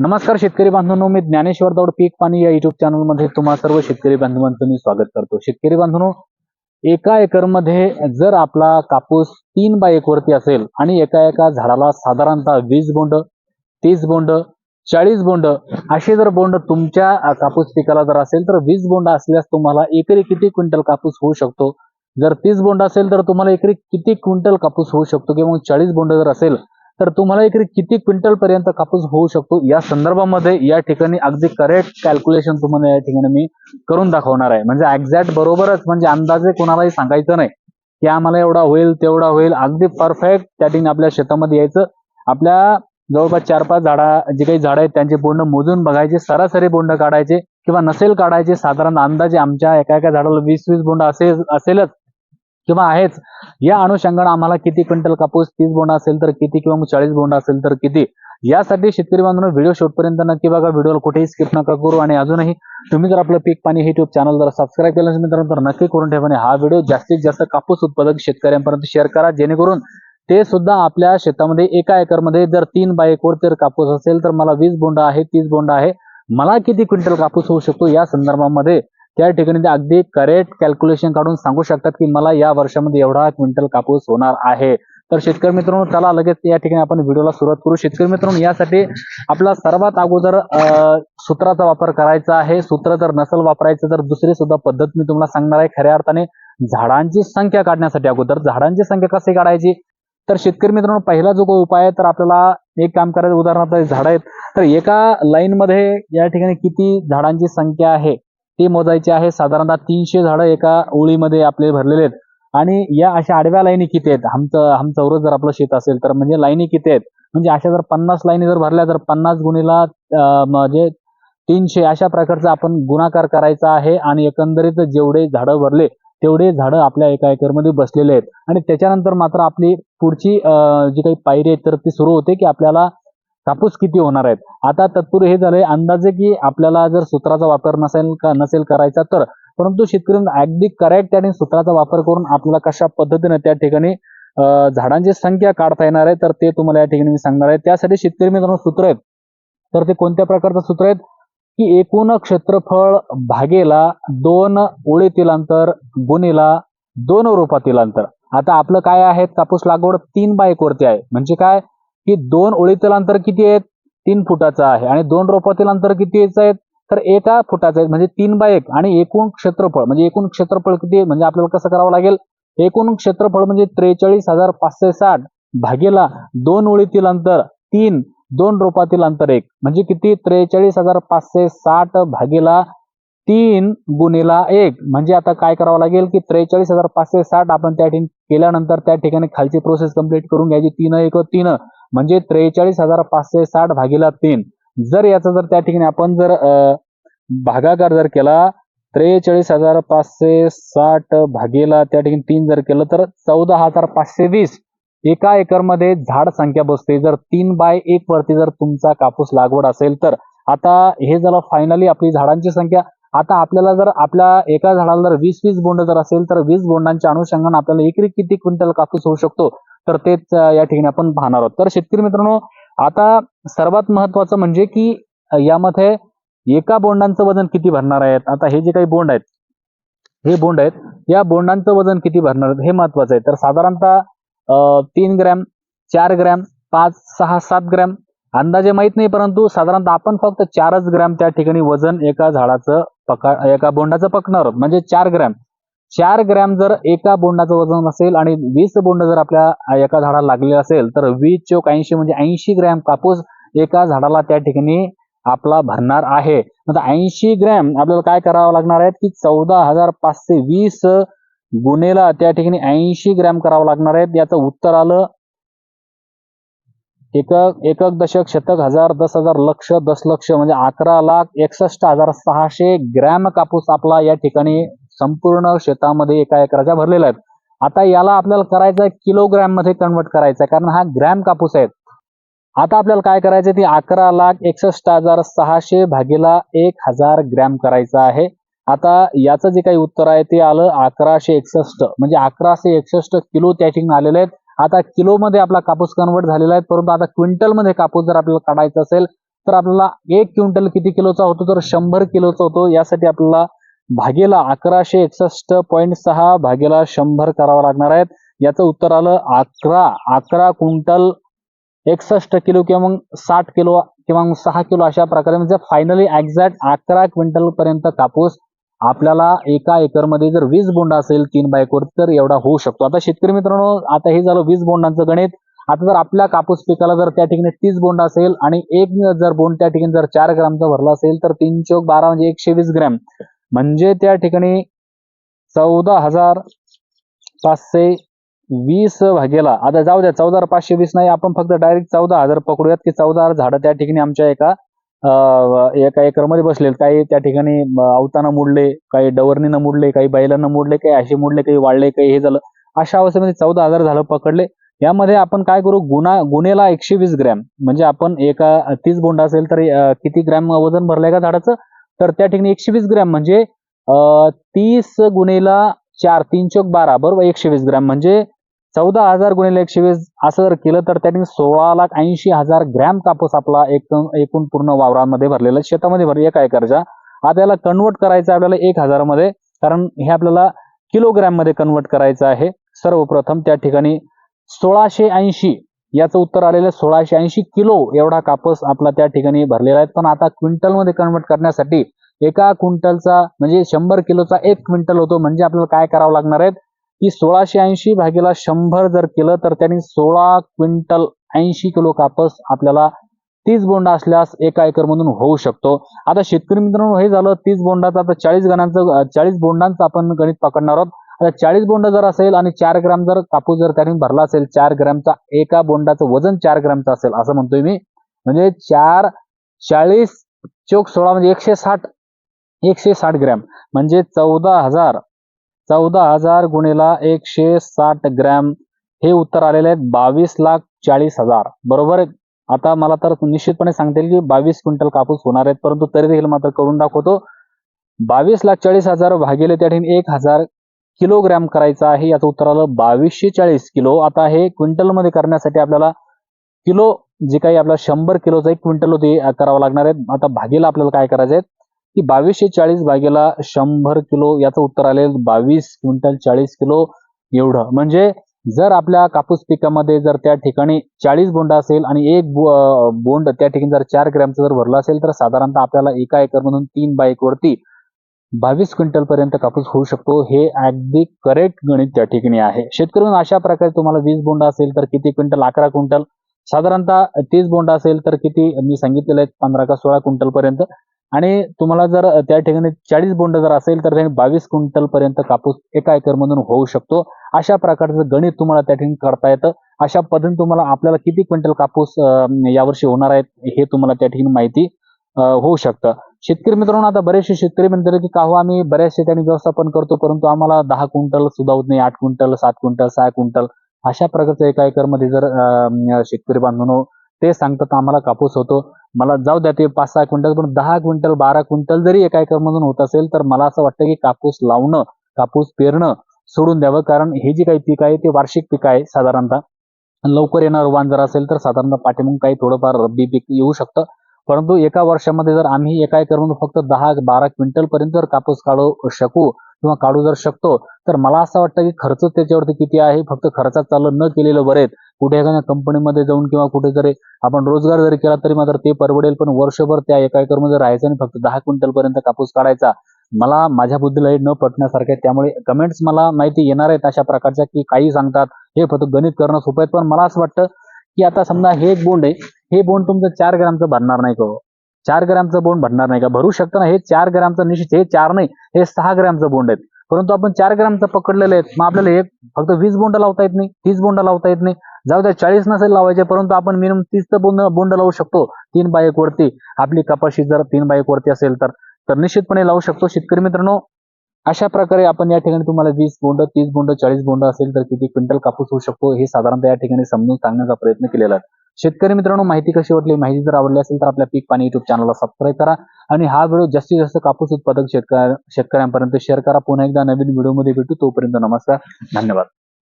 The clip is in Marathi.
नमस्कार शेतकरी बांधवांनो मी ज्ञानेश्वर दौड पीक पाणी या युट्यूब चॅनलमध्ये तुम्हा सर्व शेतकरी बांधवांचं मी स्वागत करतो. शेतकरी बांधवांनो एका एकरमध्ये जर आपला कापूस तीन बाय एक वरती असेल आणि एका एका झाडाला साधारणतः वीस बोंड तीस बोंड चाळीस बोंड असे जर बोंड तुमच्या कापूस पिकाला जर असेल तर वीस बोंड असल्यास तुम्हाला एकरी किती क्विंटल कापूस होऊ शकतो? जर तीस बोंड असेल तर तुम्हाला एकरी किती क्विंटल कापूस होऊ शकतो? किंवा चाळीस बोंड जर असेल तर तुम्हाला एकरी किती क्विंटल पर्यंत कापूस होऊ शकतो? या संदर्भामध्ये या ठिकाणी अगदी करेक्ट कॅल्क्युलेशन तुम्हाला या ठिकाणी मी करून दाखवणार आहे. म्हणजे एक्झॅक्ट बरोबरच म्हणजे अंदाजे कोणालाही सांगायचं नाही. की आम्हाला एवढा होईल तेवढा होईल. अगदी परफेक्ट त्या ठिकाणी आपल्या शेतामध्ये यायचं. आपल्या जवळपास चार पाच झाडा जे काही झाडं आहेत त्यांचे बोंड मोजून बघायचे सरासरी बोंड काढायचे किंवा नसेल काढायचे साधारण अंदाजे आमच्या एका एका झाडाला वीस वीस बोंड असेल असेलच. किंवा आहेच. या अनुषंगाने आम्हाला किती क्विंटल कापूस तीस बोंड असेल तर किती किंवा मग चाळीस बोंड असेल तर किती? यासाठी शेतकरी बांधून व्हिडिओ शेवटपर्यंत नक्की बघा. व्हिडिओला कुठेही स्किप नका करू आणि अजूनही तुम्ही जर आपलं पीक पाणी हे युट्यूब चॅनल जर सबस्क्राईब केलं असेल मित्रांनो तर नक्की करून ठेवा आणि हा व्हिडिओ जास्तीत जास्त कापूस उत्पादक शेतकऱ्यांपर्यंत शेअर करा. जेणेकरून ते सुद्धा आपल्या शेतामध्ये एका एकरमध्ये जर तीन बाय एकवर तर जर कापूस असेल तर मला वीस बोंड आहे तीस बोंड आहे. मला किती क्विंटल कापूस होऊ शकतो या संदर्भामध्ये त्या ठिकाणी ते अगदी करेक्ट कॅल्क्युलेशन काढून सांगू शकतात की मला या वर्षामध्ये एवढा क्विंटल कापूस होणार आहे. तर शेतकरी मित्रांनो चला लगेच या ठिकाणी आपण व्हिडिओला सुरुवात करू. शेतकरी मित्रांनो यासाठी आपला सर्वात अगोदर सूत्राचा वापर करायचा आहे. सूत्र जर नसल वापरायचं तर दुसरी सुद्धा पद्धत मी तुम्हाला सांगणार आहे. खऱ्या अर्थाने झाडांची संख्या काढण्यासाठी अगोदर झाडांची संख्या कशी काढायची? तर शेतकरी मित्रांनो पहिला जो काही उपाय आहे तर आपल्याला एक काम करायचं. उदाहरणार्थ झाड आहेत. तर एका लाईन मध्ये या ठिकाणी किती झाडांची संख्या आहे? ते मोजायचे आहे. साधारणतः तीनशे झाडं एका ओळीमध्ये आपले भरलेले आहेत. आणि या अशा आडव्या लाईनी किती आहेत? आमचं हम चौरस जर आपलं शेत असेल तर म्हणजे लाईनी किती आहेत? म्हणजे अशा जर पन्नास लाईनी जर भरल्या तर पन्नास गुणीला म्हणजे तीनशे. अशा प्रकारचा आपण गुणाकार करायचा आहे आणि एकंदरीत जेवढे झाडं भरले तेवढे झाडं आपल्या एका एकरमध्ये बसलेले आहेत. आणि त्याच्यानंतर मात्र आपली पुढची जी काही पायरी आहे तर ती सुरू होते की आपल्याला कापूस किती होणार आहेत? आता तत्पूर्वी हे झालंय अंदाजे की आपल्याला जर सूत्राचा वापर नसेल का नसेल करायचा तर. परंतु शेतकऱ्यांना अगदी करेक्ट आणि सूत्राचा वापर करून आपल्याला कशा पद्धतीने त्या ठिकाणी झाडांची संख्या काढता येणार आहे तर ते तुम्हाला या ठिकाणी मी सांगणार आहे. त्यासाठी शेतकरी मित्रांनो सूत्र आहेत. तर ते कोणत्या प्रकारचं सूत्र आहेत? की एकूण क्षेत्रफळ भागेला दोन ओळीतील अंतर गुणीला दोन रूपातील अंतर. आता आपलं काय आहे? कापूस लागवड तीन बायक वरती आहे. म्हणजे काय? की दोन ओळीतील अंतर किती आहेत? तीन फुटाचं आहे. आणि दोन रोपातील अंतर किती आहेत तर एका फुटाचं आहे. म्हणजे तीन बाय एक. आणि एकूण क्षेत्रफळ. म्हणजे एकूण क्षेत्रफळ किती आहे? म्हणजे आपल्याला कसं करावं लागेल? एकूण क्षेत्रफळ म्हणजे त्रेचाळीस हजार पाचशे साठ भागेला दोन ओळीतील अंतर तीन दोन रोपातील अंतर एक. म्हणजे किती? त्रेचाळीस हजार पाचशे साठ भागेला तीन गुणेला एक. म्हणजे आता काय करावं लागेल? की त्रेचाळीस हजार पाचशे साठ आपण त्या ठिकाणी केल्यानंतर त्या ठिकाणी खालची प्रोसेस कंप्लीट करून घ्यायची. तीन एक तीन. म्हणजे त्रेचाळीस हजार पाचशे साठ भागीला तीन. जर याचा जर त्या ठिकाणी आपण जर भागाकार जर केला त्रेचाळीस हजार पाचशे साठ भागीला त्या ठिकाणी तीन जर केलं तर चौदा हजार पाचशे वीस. एका एकरमध्ये झाड संख्या बसते. जर तीन बाय एक वरती जर तुमचा कापूस लागवड असेल तर आता हे झालं फायनली आपली झाडांची संख्या. आता आपल्याला जर आपल्या एका झाडाला जर वीस वीस बोंड जर असेल तर वीस बोंडांच्या अनुषंगाने आपल्याला एकरी किती क्विंटल कापूस होऊ शकतो? तर तेच या ठिकाणी आपण पाहणार आहोत. तर शेतकरी मित्रांनो आता सर्वात महत्वाचं म्हणजे की यामध्ये एका बोंडांचं वजन किती भरणार आहेत? आता हे जे काही बोंड आहेत हे बोंड आहेत या बोंडांचं वजन किती भरणार आहेत? हे महत्वाचं आहे. तर साधारणतः तीन ग्रॅम चार ग्रॅम पाच सहा सात ग्रॅम अंदाजे माहीत नाही परंतु साधारणतः आपण फक्त चारच ग्रॅम त्या ठिकाणी वजन एका झाडाचं पका एका बोंडाचं पकणार आहोत. म्हणजे चार ग्रॅम. चार ग्रॅम जर एका बोंडाचं वजन असेल आणि वीस बोंड जर आपल्या एका झाडाला लागले असेल तर वीस चोक ऐंशी म्हणजे ऐंशी ग्रॅम कापूस एका झाडाला त्या ठिकाणी आपला भरणार आहे. ऐंशी ग्रॅम आपल्याला काय करावं लागणार आहे? की चौदा हजार पाचशे वीस गुन्हेला त्या ठिकाणी ऐंशी ग्रॅम करावं लागणार आहे. याचं उत्तर आलं. एकक एकक दशक शतक हजार दस हजार लक्ष दस लक्ष म्हणजे अकरा लाख एकसष्ट हजार सहाशे ग्रॅम कापूस आपला या ठिकाणी संपूर्ण शेतामध्ये एका एकराच्या भरलेल्या आहेत. आता याला आपल्याला करायचं आहे किलोग्रॅममध्ये कन्वर्ट करायचं आहे कारण हा ग्रॅम कापूस आहे. आता आपल्याला काय करायचं ती अकरा लाख एकसष्ट हजार सहाशे भागीला एक हजार ग्रॅम करायचं आहे. आता याचं जे काही उत्तर आहे ते आलं अकराशे एकसष्ट. म्हणजे अकराशे एकसष्ट किलो त्या ठिकाणी आलेले आहेत. आता किलो मध्ये आपला कापूस कन्वर्ट झालेला आहे. परंतु आता क्विंटलमध्ये कापूस जर आपल्याला काढायचा असेल तर आपल्याला एक क्विंटल किती किलोचा होतो? तर शंभर किलोचा होतो. यासाठी आपल्याला भागेला अकराशे एकसष्ट पॉईंट सहा भागेला शंभर करावं लागणार आहेत. याचं उत्तर आलं अकरा. अकरा क्विंटल एकसष्ट किलो किंवा मग साठ किलो किंवा मग सहा किलो अशा प्रकारे म्हणजे फायनली एक्झॅक्ट अकरा क्विंटल पर्यंत कापूस आपल्याला एका एकरमध्ये जर वीस बोंड असेल तीन बायकोर तर एवढा होऊ शकतो. आता शेतकरी मित्रांनो आता हे झालं वीस बोंडांचं गणित. आता जर आपल्या कापूस पिकाला जर त्या ठिकाणी तीस बोंड असेल आणि एक जर बोंड त्या ठिकाणी जर चार ग्रामचा भरला असेल तर तीन चौक बारा म्हणजे एकशे वीस ग्रॅम. म्हणजे त्या ठिकाणी चौदा हजार पाचशे वीस भागेला आता जाऊ द्या चौदा हजार पाचशे वीस नाही आपण फक्त डायरेक्ट चौदा हजार पकडूयात की चौदा हजार झाडं त्या ठिकाणी आमच्या एका एका एकरमध्ये बसलेत. काही त्या ठिकाणी अवताना मुडले काही डवरणीनं मुडले काही बैलांना मुडले काही असे मुडले काही वाढले काही हे झालं. अशा अवस्थेमध्ये चौदा हजार झाडं पकडले. यामध्ये आपण काय करू? गुन्हा गुन्हेला एकशे वीस ग्रॅम. म्हणजे आपण एका तीस बोंड असेल तर किती ग्रॅम वजन भरलंय का झाडाचं? तर त्या ठिकाणी एकशे वीस ग्रॅम म्हणजे तीस गुणेला चार तीन चौक बारा बरोबर? एकशे वीस ग्रॅम म्हणजे चौदा हजार गुणिले एकशे वीस असं जर केलं तर त्या ठिकाणी सोळा लाख ऐंशी हजार ग्रॅम कापूस आपला एकूण एकूण पूर्ण वावरामध्ये भरलेला शेतामध्ये भरले एका एकरच्या आता याला कन्वर्ट करायचं आपल्याला एक हजारामध्ये कारण हे आपल्याला किलोग्रॅममध्ये कन्वर्ट करायचं आहे. सर्वप्रथम त्या ठिकाणी सोळाशे ऐंशी याचं उत्तर आलेलं आहे सोळाशे ऐंशी किलो एवढा कापूस आपला त्या ठिकाणी भरलेला आहे. पण आता क्विंटलमध्ये कन्वर्ट करण्यासाठी एका क्विंटलचा म्हणजे शंभर किलोचा एक क्विंटल होतो. म्हणजे आपल्याला काय करावं लागणार आहे? की सोळाशे ऐंशी भागीला शंभर जर केलं तर त्यांनी सोळा क्विंटल ऐंशी किलो कापूस आपल्याला तीस बोंड असल्यास एका एकर मधून होऊ शकतो. आता शेतकरी मित्रांनो हे झालं तीस बोंडाचं आता चाळीस गणांचं चाळीस बोंडांचं आपण गणित पकडणार आहोत. आता चाळीस बोंड जर असेल आणि चार ग्राम जर कापूस जर त्याने भरला असेल चार ग्रॅमचा एका बोंडाचं वजन चार ग्रॅमचं असेल असं म्हणतोय मी. म्हणजे चार चाळीस चौक सोळा म्हणजे एकशे साठ एकशे साठ ग्रॅम. म्हणजे चौदा हजार चौदा हजार गुणेला एकशे साठ ग्रॅम. हे उत्तर आलेले आहेत बावीस लाख चाळीस हजार. बरोबर आता मला तर निश्चितपणे सांगता येईल की बावीस क्विंटल कापूस होणार आहेत परंतु तरी देखील मात्र करून दाखवतो. बावीस लाख चाळीस हजार भागिले त्या ठिकाणी एक हजार किलोग्रॅम करायचा आहे. याचं उत्तर आलं बावीसशे चाळीस किलो. आता हे क्विंटलमध्ये करण्यासाठी आपल्याला किलो जे काही आपला शंभर किलोचं एक क्विंटल होते करावं लागणार आहे आता भागीला आपल्याला काय करायचं आहे? की बावीसशे चाळीस भागीला शंभर किलो याचं उत्तर आले बावीस क्विंटल चाळीस किलो एवढं. म्हणजे जर आपल्या कापूस पिकामध्ये जर त्या ठिकाणी चाळीस बोंड असेल आणि एक बोंड त्या ठिकाणी जर चार ग्रॅमचं जर भरलं असेल तर साधारणतः आपल्याला एका एकरमधून तीन बाईक वरती बावीस क्विंटल पर्यंत कापूस होऊ शकतो. हे अगदी करेक्ट गणित त्या ठिकाणी आहे. शेतकरी अशा प्रकारे तुम्हाला वीस बोंड असेल तर किती क्विंटल? अकरा क्विंटल. साधारणतः तीस बोंड असेल तर किती? मी सांगितलेलं आहे पंधरा का सोळा क्विंटल पर्यंत. आणि तुम्हाला जर त्या ठिकाणी चाळीस बोंड जर असेल तर बावीस क्विंटल पर्यंत कापूस एका एकर मधून होऊ शकतो. अशा प्रकारचं गणित तुम्हाला त्या ठिकाणी करता येतं. अशा पद्धतीने तुम्हाला आपल्याला किती क्विंटल कापूस यावर्षी होणार आहेत हे तुम्हाला त्या ठिकाणी माहिती होऊ शकतं. शेतकरी मित्रांनो आता बरेचसे शेतकरी म्हणतात की का हो आम्ही बऱ्याच ठिकाणी व्यवस्थापन करतो परंतु आम्हाला दहा क्विंटल सुद्धा होत नाही आठ क्विंटल सात क्विंटल सहा क्विंटल. अशा प्रकारचं एका एकरमध्ये जर अं, शेतकरी बांधून ते सांगतात आम्हाला कापूस होतो मला जाऊ द्या ते पाच सहा क्विंटल पण दहा क्विंटल बारा क्विंटल जरी एका एकरमधून होत असेल तर मला असं वाटतं की कापूस लावणं कापूस पेरणं सोडून द्यावं कारण हे जे काही पीक आहे ते वार्षिक पीक आहे साधारणतः. लवकर येणार वाण जर असेल तर साधारणतः पाठीमागून काही थोडंफार रब्बी पीक येऊ शकतं परंतु एका वर्षामध्ये जर आम्ही एका एकरमधून फक्त दहा बारा क्विंटल पर्यंत जर कापूस काढू शकू किंवा काढू जर शकतो तर मला असं वाटतं की खर्च त्याच्यावरती किती आहे फक्त खर्चात चालू न केलेलं बरेत कुठे एखाद्या कंपनीमध्ये जाऊन किंवा कुठे जरी आपण रोजगार जरी केला तरी मात्र ते परवडेल पण वर्षभर त्या एका एकरमध्ये राहायचं आणि फक्त दहा क्विंटल पर्यंत कापूस काढायचा मला माझ्या बुद्धीला हे न पटण्यासारखे आहे. त्यामुळे कमेंट्स मला माहिती येणार आहेत अशा प्रकारच्या की काही सांगतात. हे फक्त गणित करणं सोपं आहे पण मला असं वाटतं की आता समजा हे एक बोंड आहे हे बोंड तुमचं चार ग्रामचं भरणार नाही का हो? चार ग्रॅमचं बोंड भरणार नाही का? भरू शकतं ना हे चार ग्रामचं निश्चित हे चार नाही हे सहा ग्रॅमचं बोंड आहेत. परंतु आपण चार ग्रामचं पकडलेलं आहेत मग आपल्याला एक फक्त वीस बोंड लावता येत नाही तीस बोंड लावता येत नाही. जाऊ द्या चाळीस नसेल लावायचे परंतु आपण मिनिमम तीस तर बोंड बोंड लावू शकतो तीन बायक वरती. आपली कपाशी जर तीन बायक वरती असेल तर तर निश्चितपणे लावू शकतो. शेतकरी मित्रांनो अशा प्रकारे आपण या ठिकाणी तुम्हाला वीस बोंड तीस बोंड चाळीस बोंड असेल तर किती क्विंटल कापूस होऊ शकतो हे साधारणतः या ठिकाणी समजून सांगण्याचा प्रयत्न केलेला आहे. शेतकरी मित्रांनो माहिती कशी वाटली? माहिती जर आवडली असेल तर आपल्या पीक पाणी युट्यूब चॅनलला सबस्क्राईब करा. आणि हा व्हिडिओ जास्तीत जास्त कापूस उत्पादक शेतकऱ्या शेतकऱ्यांपर्यंत शेअर करा. पुन्हा एकदा नवीन व्हिडिओमध्ये भेटू. तोपर्यंत नमस्कार. धन्यवाद.